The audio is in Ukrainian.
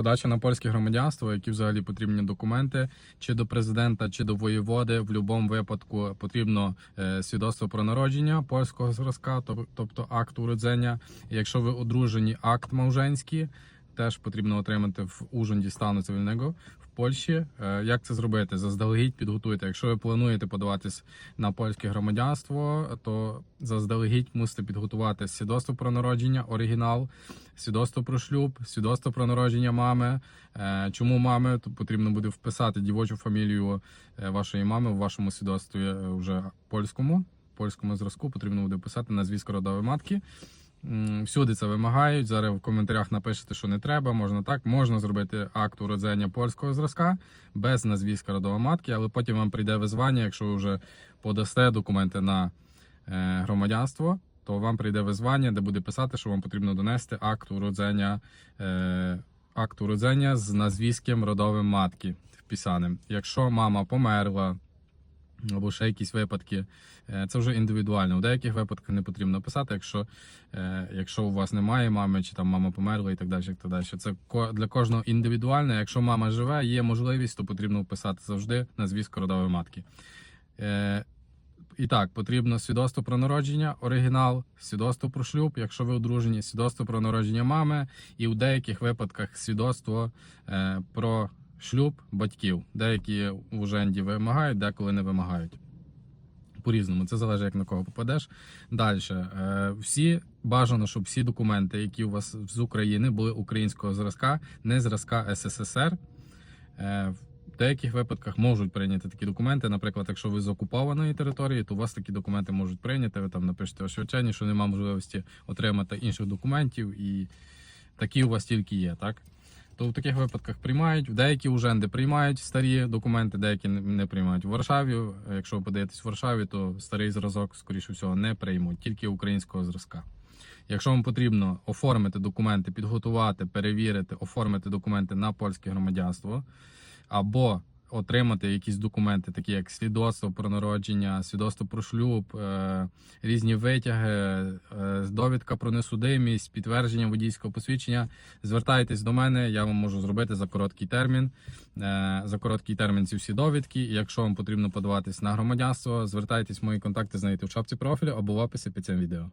Подача на польське громадянство, які взагалі потрібні документи, чи до президента, чи до воєводи. В будь-якому випадку потрібно е, свідоцтво про народження польського зразка, тобто акт уродження. Якщо ви одружені, акт мавженський, теж потрібно отримати в ужинді стану цивільного в Польщі. Е, Як це зробити? Заздалегідь підготуйте. Якщо ви плануєте подаватись на польське громадянство, то заздалегідь мусите підготувати свідоцтво про народження, оригінал, свідоцтво про шлюб, свідоцтво про народження мами. Е, Чому мами? То потрібно буде вписати дівочу фамілію е, вашої мами в вашому свідоцтві вже польському. Польському зразку потрібно буде вписати на звістку родової матки. Всюди це вимагають. Зараз в коментарях напишете, що не треба. Можна так, можна зробити акт уродження польського зразка без назвістка родової матки, але потім вам прийде визвання, якщо ви вже подасте документи на е, громадянство, то вам прийде визвання, де буде писати, що вам потрібно донести акт уродження, е, акт уродження з назвіском родовим матки вписаним. Якщо мама померла. Або ще якісь випадки, Е, це вже індивідуально. У деяких випадках не потрібно писати, якщо, е, якщо у вас немає мами, чи там мама померла і так далі. І так далі. Це для кожного індивідуально. Якщо мама живе, є можливість, то потрібно вписати завжди на звістку родової матки. Е, і так, потрібно свідоцтво про народження, оригінал, свідоцтво про шлюб, якщо ви одружені, свідоцтво про народження мами, і у деяких випадках свідоцтво е, про шлюб батьків. Деякі в уженді вимагають, деколи не вимагають. По-різному, це залежить, як на кого попадеш. Далі, е, всі бажано, щоб всі документи, які у вас з України, були українського зразка, не зразка СССР. Е, в деяких випадках можуть прийняти такі документи. Наприклад, якщо ви з окупованої території, то у вас такі документи можуть прийняти. Ви там напишете освячення, що немає можливості отримати інших документів, і такі у вас тільки є, так? То в таких випадках приймають. Деякі уженди приймають старі документи, деякі не- приймають. В Варшаві, е, якщо ви подаєтесь в Варшаві, то старий зразок, скоріше всього, не приймуть, тільки українського зразка. Якщо вам потрібно оформити документи, підготувати, перевірити, оформити документи на польське громадянство, або отримати якісь документи, такі як свідоцтво про народження, свідоцтво про шлюб, е, різні витяги, е, довідка про несудимість, підтвердження водійського посвідчення, звертайтесь до мене, я вам можу зробити за короткий термін. Е, За короткий термін ці всі довідки. Якщо вам потрібно подаватись на громадянство, звертайтесь, мої контакти знайдете в шапці профілю або в описі під цим відео.